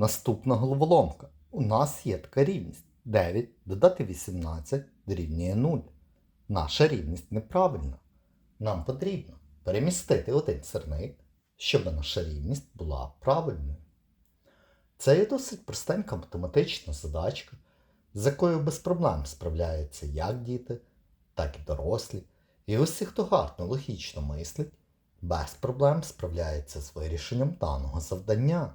Наступна головоломка. У нас є така рівність. 9 додати 18 дорівнює 0. Наша рівність неправильна. Нам потрібно перемістити один сирник, щоб наша рівність була правильною. Це є досить простенька математична задачка, з якою без проблем справляються як діти, так і дорослі. І усі, хто гарно логічно мислить, без проблем справляється з вирішенням даного завдання.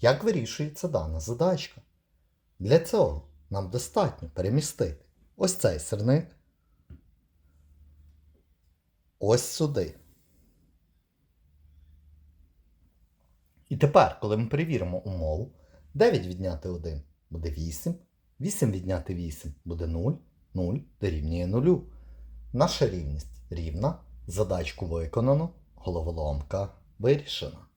Як вирішується дана задачка? Для цього нам достатньо перемістити ось цей сирник ось сюди. І тепер, коли ми перевіримо умову, 9 відняти 1 буде 8, 8 відняти 8 буде 0, 0 дорівнює 0. Наша рівність рівна, задачку виконано, головоломка вирішена.